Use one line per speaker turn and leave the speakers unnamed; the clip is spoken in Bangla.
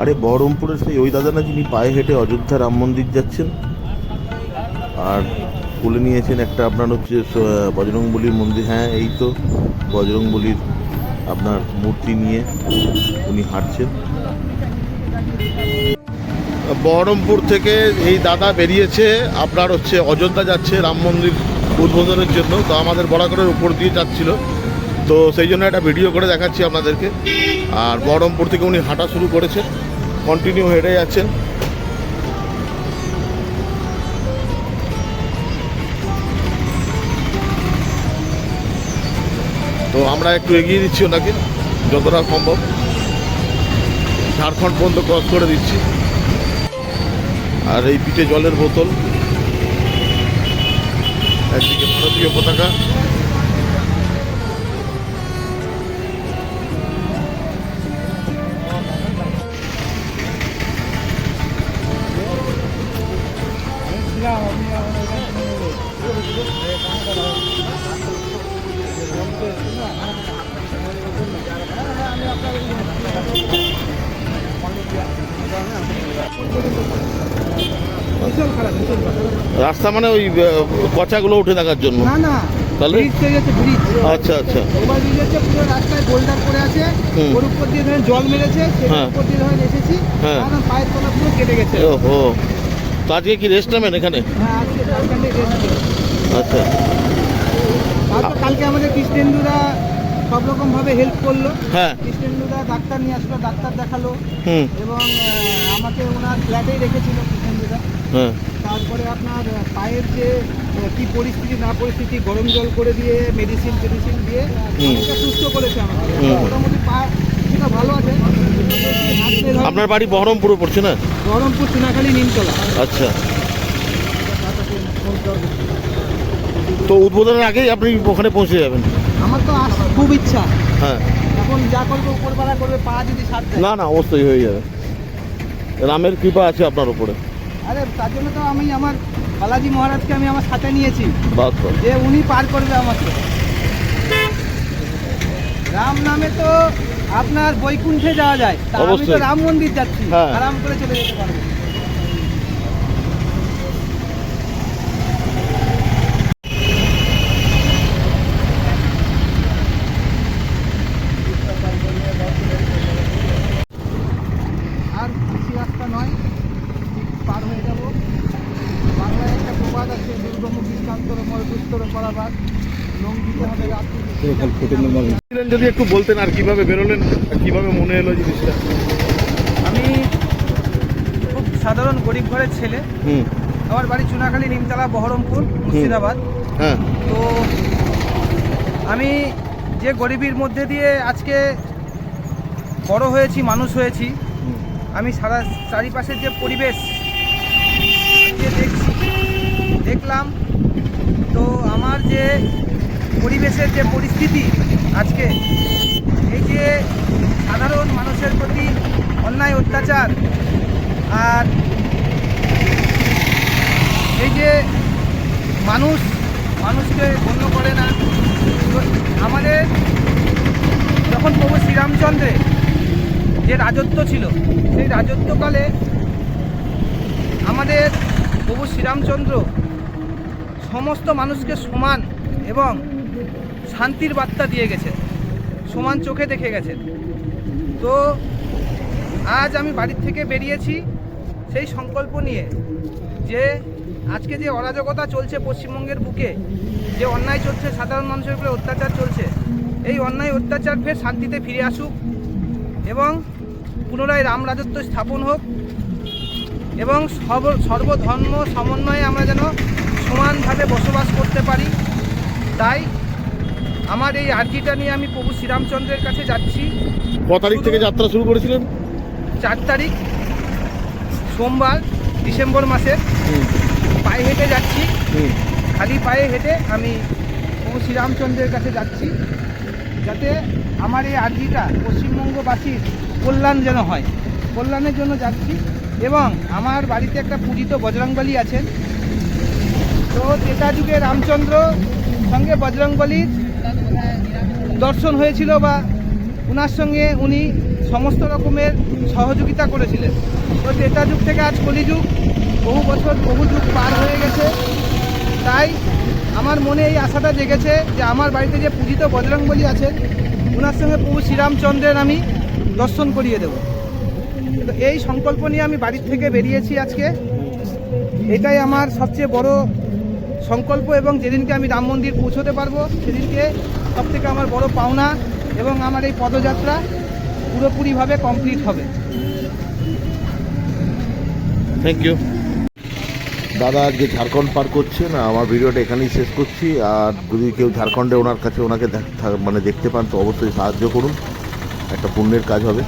আরে বহরমপুরের সেই ওই দাদা না যিনি পায়ে হেঁটে অযোধ্যা রাম মন্দির যাচ্ছেন? আর তুলে নিয়েছেন একটা আপনার হচ্ছে বজরংবলির মন্দির। হ্যাঁ এই তো, বজরংবলির আপনার মূর্তি নিয়ে উনি হাঁটছেন। বহরমপুর থেকে এই দাদা বেরিয়েছে, আপনার হচ্ছে অযোধ্যা যাচ্ছে রাম মন্দির উদ্বোধনের জন্য। তো আমাদের বরাকরের উপর দিয়ে যাচ্ছিল। তো সেই জন্য একটা ভিডিও করে দেখাচ্ছি আপনাদেরকে। আর বহরমপুর থেকে উনি হাঁটা শুরু করেছেন। কন্টিনিউ হেঁটে যাচ্ছেন। তো আমরা একটু এগিয়ে দিচ্ছি ওনাকে, যতটা সম্ভব। ঝাড়খণ্ড পর্যন্ত ক্রস করে দিচ্ছি। আর এই পিঠে জলের বোতল। একদিকে ভারতীয় পতাকা। রাস্তা মানে ওই পচাগুলো উঠে থাকার জন্য
না না
তাহলে? আচ্ছা আচ্ছা
পুরো রাস্তায় বোল্ডার করে আছে
হুম।
ওর উপর দিয়ে জল মেরেছে
হ্যাঁ।
উপর দিয়ে ধরেন এসেছি
হ্যাঁ।
কারণ পায়ের তলা পুরো কেটে গেছে
ওহো তো আজকে কি রেস্ট নেবেন এখানে?
হ্যাঁ
আচ্ছা।
কালকে আমাদের কৃষ্ণেন্দুরা সব রকম ভাবে হেল্প করল।
হ্যাঁ।
কৃষ্ণেন্দুরা ডাক্তার নিয়ে আসলো ডাক্তার দেখাল।
হুম।
এবং আমাকে ওনার ফ্ল্যাটেই রেখেছিল কৃষ্ণেন্দুরা।
হ্যাঁ।
তারপরে আপনার পায়ের যে কি পরিস্থিতি না পরিস্থিতি গরম জল করে দিয়ে মেডিসিন টেডিসিন দিয়ে। সুস্থ করেছে আমাকে। মোটামুটি পা
আপনার বাড়ি বহরমপুরে পড়ছে না
বহরমপুর চুনাখালী নিমতলা।
আচ্ছা। তো উদ্বোধনের আগেই আপনি ওখানে পৌঁছে যাবেন?
আমার তো খুব ইচ্ছা।
হ্যাঁ।
এখন যা করবে উপরবেলা করবে পা যদি সাথ
না না অবশ্যই হয়ে যাবে। রামের কৃপা আছে আপনার উপরে।
আরে তার জন্য তো আমি আমার বালাজি মহারাজকে আমি আমার সাথে নিয়েছি। যে উনি পার করবে আমাকে। রাম নামে তো আপনার বৈকুণ্ঠে যাওয়া যায়। তা আমি তো রাম মন্দির যাচ্ছি।
হ্যাঁ।
আরাম করে চলে যেতে পারব? হয়ে বাংলায় একটা প্রবাদ আছে দুর্গমুখী কান্তর মরদুস্তর করাবার
যদি একটু বলতেন আর কীভাবে বেরোলেন আর কীভাবে মনে এলো জিনিসটা?
আমি খুব সাধারণ গরিব ঘরের ছেলে।
হুম।
আমার বাড়ি চুনাখালী নিমতলা বহরমপুর মুর্শিদাবাদ।
হ্যাঁ।
তো আমি যে গরিবের মধ্যে দিয়ে আজকে বড় হয়েছি মানুষ হয়েছি আমি সারা চারিপাশের যে পরিবেশ যে দেখছি দেখলাম। তো আমার যে পরিবেশের যে পরিস্থিতি আজকে, এই যে সাধারণ মানুষের প্রতি অন্যায়, অত্যাচার, আর এই যে মানুষ, মানুষকে গণ্য করে না আমাদের যখন প্রভু শ্রীরামচন্দ্রের যে রাজত্ব ছিল, সেই রাজত্বকালে আমাদের প্রভু শ্রীরামচন্দ্র সমস্ত মানুষকে সমান এবং শান্তির বার্তা দিয়ে গেছেন সমান চোখে দেখে গেছেন তো আজ আমি বাড়ির থেকে বেরিয়েছি সেই সংকল্প নিয়ে যে আজকে যে অরাজকতা চলছে পশ্চিমবঙ্গের বুকে, যে অন্যায় চলছে, সাধারণ মানুষের উপরে অত্যাচার চলছে, এই অন্যায় অত্যাচার ফের শান্তিতে ফিরে আসুক এবং পুনরায় রাম রাজত্ব স্থাপন হোক এবং সর্ব সর্বধর্ম সমন্বয়ে আমরা যেন সমানভাবে বসবাস করতে পারি। তাই আমার এই আর্জিটা নিয়ে আমি প্রভু শ্রীরামচন্দ্রের কাছে যাচ্ছি।
ক তারিখ থেকে যাত্রা শুরু করেছিলেন?
চার তারিখ সোমবার ডিসেম্বর মাসের। পায়ে হেঁটে যাচ্ছি। খালি পায়ে হেঁটে আমি প্রভু শ্রীরামচন্দ্রের কাছে যাচ্ছি যাতে আমার এই আর্জিটা পশ্চিমবঙ্গবাসীর কল্যাণ যেন হয়। কল্যাণের জন্য যাচ্ছি এবং আমার বাড়িতে একটা পূজিত বজরংবলী আছেন। তো ত্রেতা যুগে রামচন্দ্র সঙ্গে বজরংবলীর দর্শন হয়েছিল বা ওনার সঙ্গে উনি সমস্ত রকমের সহযোগিতা করেছিলেন। তো ত্রেতা যুগ থেকে আজ কলিযুগ, বহু বছর বহু যুগ পার হয়ে গেছে। তাই আমার মনে এই আশাটা জেগেছে যে আমার বাড়িতে যে পূজিত বজরংবলী আছেন ওনার সঙ্গে প্রভু শ্রীরামচন্দ্রের আমি দর্শন করিয়ে দেব। তো এই সংকল্প নিয়ে আমি বাড়ির থেকে বেরিয়েছি আজকে। এটাই আমার সবচেয়ে বড় সংকল্প এবং যেদিনকে আমি রাম মন্দির পৌঁছতে পারব, সেদিনকে সব থেকে আমার বড় পাওনা এবং আমার এই পদযাত্রা পুরোপুরিভাবে কমপ্লিট হবে।
থ্যাংক ইউ দাদা যে ঝাড়খণ্ড পার করছে না আমার ভিডিওটা এখানেই শেষ করছি। আর যদি কেউ ঝাড়খণ্ডে ওনার কাছে ওনাকে দেখ- মানে দেখতে পান তো অবশ্যই সাহায্য করুন। একটা পুণ্যের কাজ হবে।